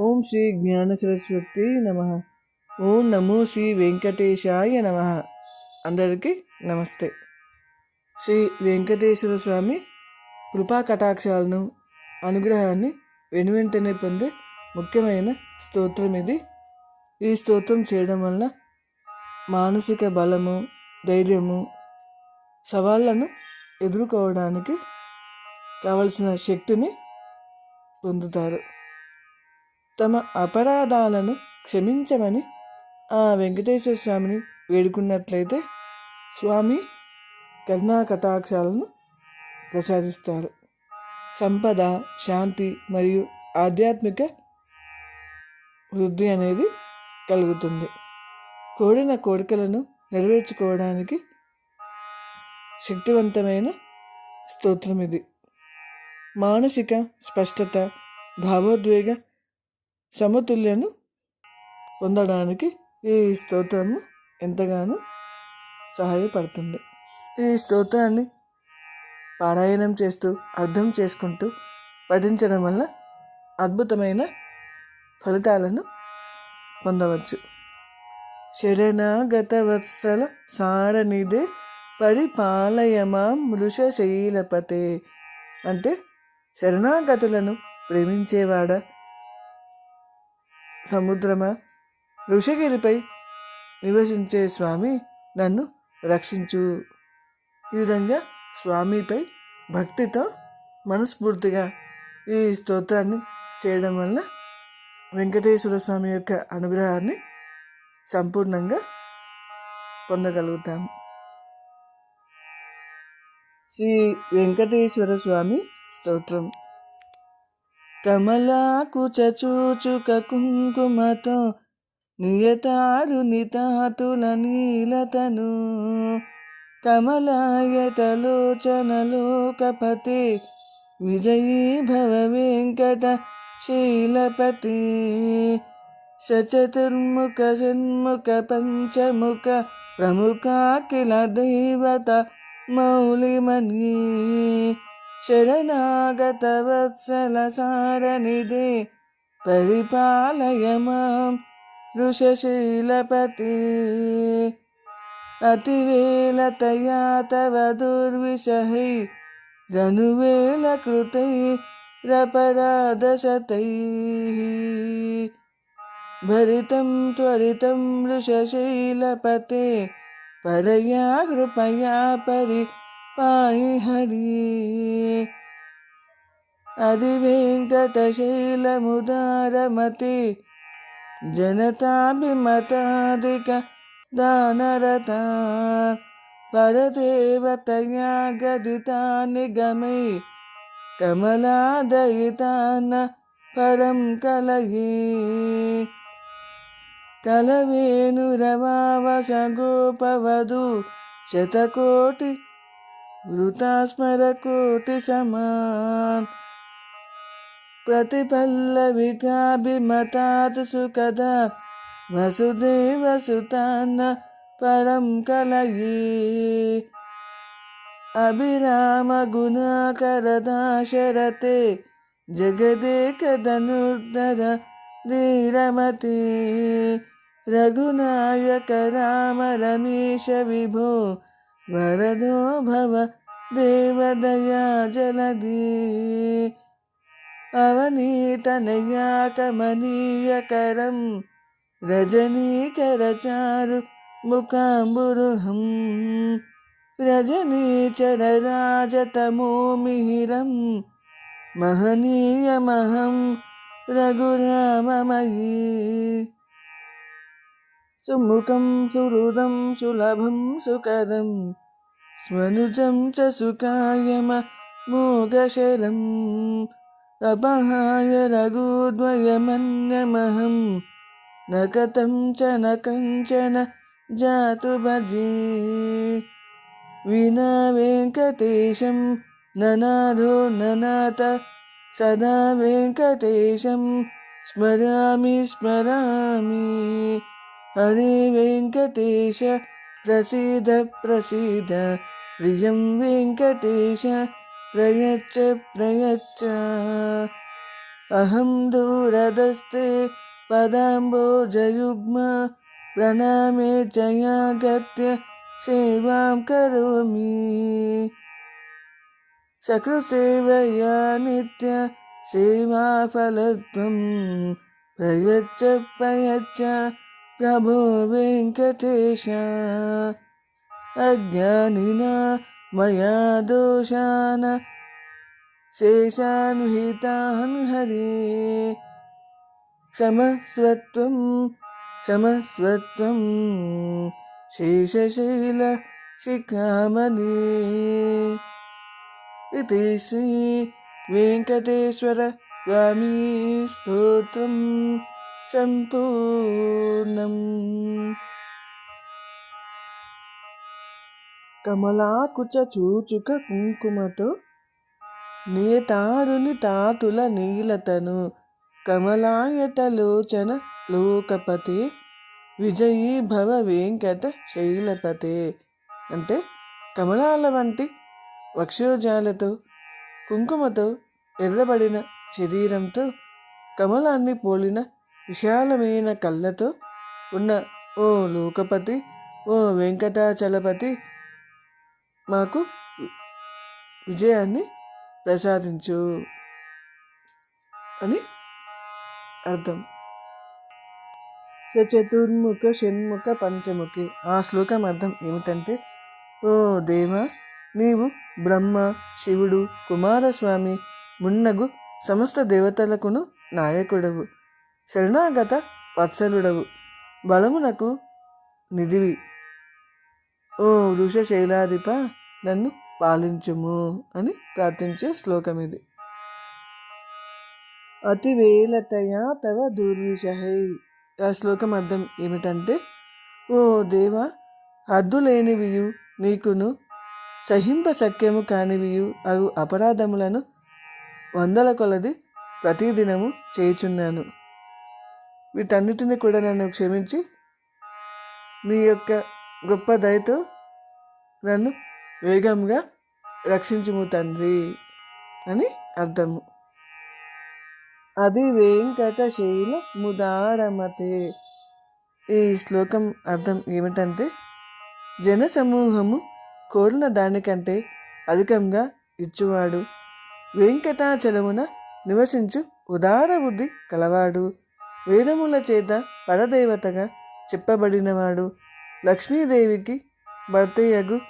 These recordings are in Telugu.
ఓం శ్రీ జ్ఞాన సరస్వతి నమ. ఓం నమో శ్రీ వెంకటేశాయ నమ. అందరికీ నమస్తే. శ్రీ వెంకటేశ్వర స్వామి కృపా కటాక్షాలను అనుగ్రహాన్ని వెనువెంటనే పొందే ముఖ్యమైన స్తోత్రం ఇది. ఈ స్తోత్రం చేయడం వల్ల మానసిక బలము ధైర్యము సవాళ్ళను ఎదుర్కోవడానికి కావలసిన శక్తిని పొందుతారు. తమ అపరాధాలను క్షమించమని ఆ వెంకటేశ్వర స్వామిని వేడుకున్నట్లయితే స్వామి కరుణా కటాక్షాలను ప్రసాదిస్తారు. సంపద శాంతి మరియు ఆధ్యాత్మిక వృద్ధి అనేది కలుగుతుంది. కోరిన కోరికలను నెరవేర్చుకోవడానికి శక్తివంతమైన స్తోత్రం ఇది. మానసిక స్పష్టత భావోద్వేగ సమతుల్యను పొందడానికి ఈ స్తోత్రము ఎంతగానో సహాయపడుతుంది. ఈ స్తోత్రాన్ని పారాయణం చేస్తూ అర్థం చేసుకుంటూ పఠించడం వల్ల అద్భుతమైన ఫలితాలను పొందవచ్చు. శరణాగత వత్సల సారనిదే పరిపాలయమా మృషశైలపతే అంటే శరణాగతులను ప్రేమించేవాడా? సముద్రమా? ఋషగిరిపై నివసించే స్వామి నన్ను రక్షించు. ఈ విధంగా స్వామిపై భక్తితో మనస్ఫూర్తిగా ఈ స్తోత్రాన్ని చేయడం వల్ల వెంకటేశ్వర స్వామి యొక్క అనుగ్రహాన్ని సంపూర్ణంగా పొందగలుగుతాము శ్రీ వెంకటేశ్వర స్వామి స్తోత్రం. కమలాకుచ చూచుక కుంకుమతో నియతారు నితాతుల నీలతను. కమలాయతలోచనలోకపతి విజయీ భవ వెంకట శీలపతి. సచతుర్ముఖ షణ్ముఖ పంచముఖ ప్రముఖాఖిల దైవత మౌలిమణి शरणागतवत्सलसारनिधे परिपालय मां वृषशीलपति अतिवेलतया तव दुर्विषहै रनुवेलकृतैरपराधशतैः भरितं त्वरितं वृषशैलपते परया कृपया परि పాయి హరి. అది వెంకటశైలముదారమతి జనతాభిమతాధిక దానరత పరదేవతయా గదితా నిగమై కమలాదయితాన పరం కలయే. కలవేణురవావస శతకోటి శతకోటి वृतास्मरकोटि समान प्रतिपल्लविकाभिमतात् सुखदा वसुदेवसुतान्न परं कलये अभिरामगुणाकरदाशरते जगदेकधनुर्धर धीरमते रघुनायक राम रमेश विभो वरदो भव देवदया जलधि अवनीतनया कमनीयकरं रजनीकरचारु मुकाम्बुरुहं रजनीचरराजतमोमिहिरं महनीयमहं रघुराममयी सुमुखं सुहृदं सुलभं सुकरम् स्वनुजं च सुकायम मोघशलं अपहाय रघुद्वयमन्यमहं न कथं च न कञ्चन जातु भजे। विना वेङ्कटेशं ननाधो ननाथ सदा वेङ्कटेशं स्मरामि स्मरामि। हरे वेङ्कटेश प्रसीद प्रसीद प्रिय वेकटेश प्रयच प्रयच अहम दूरदस्ते पदाबोजयुग्म प्रणामे चयागत सेवा कौमी करोमि। सकृसेवया नित्य सेवाफलत्वं। प्रयच्छ प्रयच्छ। प्रभो वेङ्कटेश अज्ञानिना मया दोषान् शेषान् विहितान् हरे क्षमस्वत्वं क्षमस्वत्वं शेषशीलशिखामणि इति श्रीवेङ्कटेश्वरस्वामी स्तोत्रम् సంపూర్ణం. కమలాకుచ చూచుక కుంకుమతో నేతారుని తాతుల నీలతను కమలాయతలోచన లోకపతి విజయీ భవ వెంకట శైలపతే. అంటే కమలాల వంటి వక్షోజాలతో కుంకుమతో ఎర్రబడిన శరీరంతో కమలాన్ని పోలిన విశాలమైన కళ్ళతో ఉన్న ఓ లోకపతి ఓ వెంకటాచలపతి మాకు విజయాన్ని ప్రసాదించు అని అర్థం. చతుర్ముఖ షణ్ముఖ పంచముఖి. ఆ శ్లోకం అర్థం ఏమిటంటే ఓ దేవ నీవు బ్రహ్మ శివుడు కుమారస్వామి మున్నగు సమస్త దేవతలకును నాయకుడవు. శరణాగత వత్సలుడవు. బలమునకు నిధివి. ఓ వృషశైలాధిప నన్ను పాలించుము అని ప్రార్థించే శ్లోకం ఇది అతివేలతయా తవ దుర్విషహై. ఆ శ్లోకం అర్థం ఏమిటంటే ఓ దేవ హద్దులేనివియు నీకును సహింప సఖ్యము కానివియు అవు అపరాధములను వందల కొలది ప్రతిదినము చేయుచున్నాను. వీటన్నిటిని కూడా నన్ను క్షమించి మీ యొక్క గొప్ప దయతో నన్ను వేగంగా రక్షించుము తండ్రి అని అర్థము. అది వెంకటశైల ముదారమతే. ఈ శ్లోకం అర్థం ఏమిటంటే జన సమూహము కోరిన దానికంటే అధికంగా ఇచ్చువాడు. వెంకటాచలమున నివసించు ఉదార బుద్ధి కలవాడు. వేదముల చేత పరదేవతగా చెప్పబడినవాడు లక్ష్మీదేవికి భర్తయ్యగు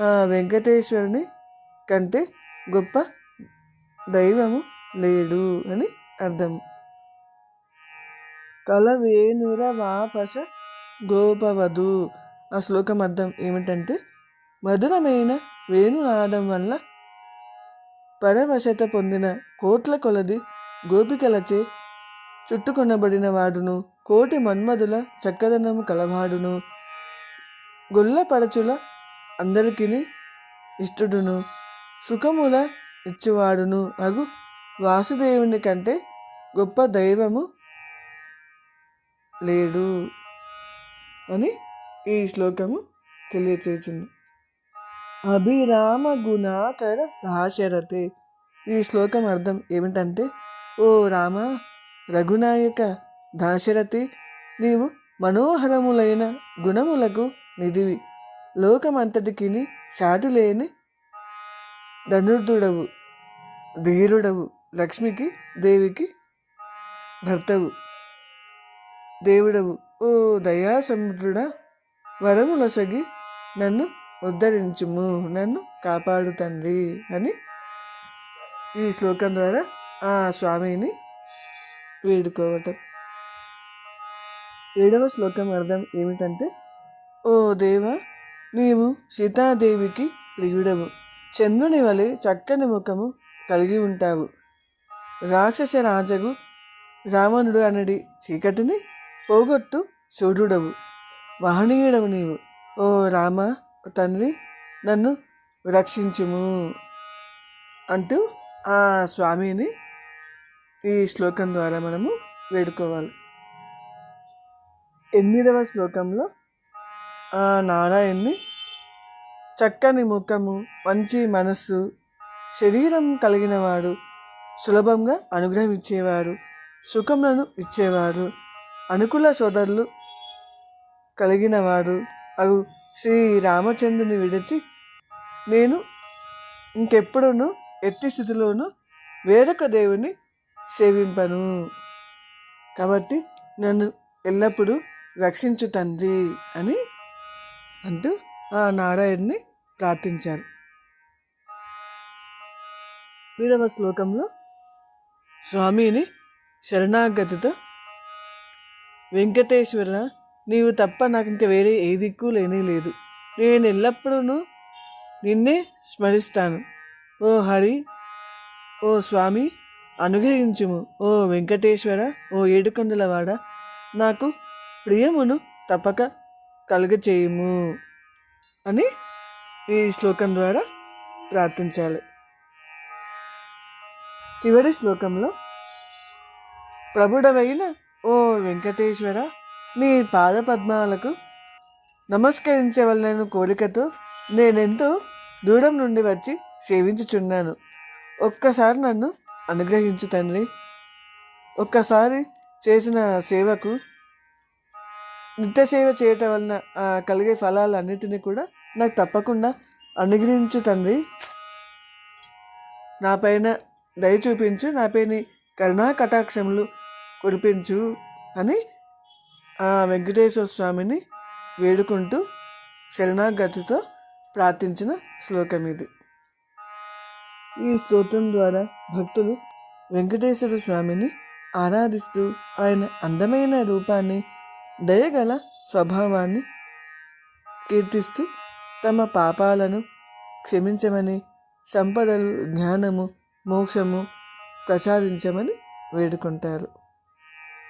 ఆ వెంకటేశ్వరుని కంటే గొప్ప దైవము లేడు అని అర్థం. కలవేనుర వాపస గోపవధు. ఆ శ్లోకం అర్థం ఏమిటంటే మధురమైన వేణునాదం వల్ల పరవశత పొందిన కోట్ల కొలది గోపికలచే చుట్టుకొనబడిన వాడును కోటి మన్మధుల చక్కదనము కలవాడును. గొల్లపరచుల అందరికీ ఇష్టడును. సుఖముల ఇచ్చువాడును. అగు వాసుదేవుని కంటే గొప్ప దైవము లేడు అని ఈ శ్లోకము తెలియచేసింది. అభిరామ గుణాకర భాషరతే ఈ శ్లోకం అర్థం ఏమిటంటే ఓ రామ రఘునాయక దాశరథి నీవు మనోహరములైన గుణములకు నిధివి. లోకమంతటికి సాధులేని ధనుర్ధుడవు ధీరుడవు లక్ష్మికి దేవికి భర్తవు. దేవుడవు ఓ దయాసముద్రుడా వరములసగి నన్ను ఉద్ధరించుము నన్ను కాపాడు తండ్రి అని ఈ శ్లోకం ద్వారా ఆ స్వామిని వేడుకోవటం. ఏడవ శ్లోకం అర్థం ఏమిటంటే ఓ దేవ నీవు సీతాదేవికి ప్రియుడవు చంద్రుని వలె చక్కని ముఖము కలిగి ఉంటావు. రాక్షస రాజగు రావణుడు అనడి చీకటిని పోగొట్టు సూర్యుడవు వాహనీయుడవు నీవు. ఓ రామ తండ్రి నన్ను రక్షించుము అంటూ ఆ స్వామిని ఈ శ్లోకం ద్వారా మనము వేడుకోవాలి. ఎనిమిదవ శ్లోకంలో ఆ నారాయణ్ణి చక్కని ముఖము మంచి మనస్సు శరీరం కలిగినవాడు సులభంగా అనుగ్రహం ఇచ్చేవారు సుఖములను ఇచ్చేవారు అనుకూల సోదరులు కలిగినవారు అవి అవు శ్రీ రామచంద్రుని విడిచి నేను ఇంకెప్పుడూను ఎట్టి స్థితిలోనూ వేరొక దేవుని సేవింపను. కాబట్టి నన్ను ఎల్లప్పుడూ రక్షించు తండ్రి అని అంటూ ఆ నారాయణ్ణి ప్రార్థించారు. వీరవ శ్లోకంలో స్వామిని శరణాగతితో వెంకటేశ్వర నీవు తప్ప నాకు ఇంకా వేరే ఏ దిక్కు లేనే లేదు. నేను ఎల్లప్పుడూ నిన్నే స్మరిస్తాను. ఓ హరి ఓ స్వామి అనుగ్రహించుము. ఓ వెంకటేశ్వర ఓ ఏడుకొండలవాడ నాకు ప్రియమును తప్పక కలుగచేయము అని ఈ శ్లోకం ద్వారా ప్రార్థించాలి. చివరి శ్లోకంలో ప్రభుడవైన ఓ వెంకటేశ్వర నీ పాదపద్మాలకు నమస్కరించవలన కోరికతో నేనెంతో దూరం నుండి వచ్చి సేవించుచున్నాను. ఒక్కసారి నన్ను అనుగ్రహించు తండ్రి. ఒక్కసారి చేసిన సేవకు నిత్య సేవ చేయటం వలన కలిగే ఫలాలన్నిటినీ కూడా నాకు తప్పకుండా అనుగ్రహించు తండ్రి. నా పైన దయ చూపించు నాపై నీ కరుణా కటాక్షములు కురిపించు అని ఆ వెంకటేశ్వర స్వామిని వేడుకుంటూ శరణాగతితో ప్రార్థించిన శ్లోకం ఇది. ఈ స్తోత్రం ద్వారా భక్తులు వెంకటేశ్వర స్వామిని ఆరాధిస్తూ ఆయన అందమైన రూపాన్ని దయగల స్వభావాన్ని కీర్తిస్తూ తమ పాపాలను క్షమించమని సంపదలు జ్ఞానము మోక్షము ప్రసాదించమని వేడుకుంటారు.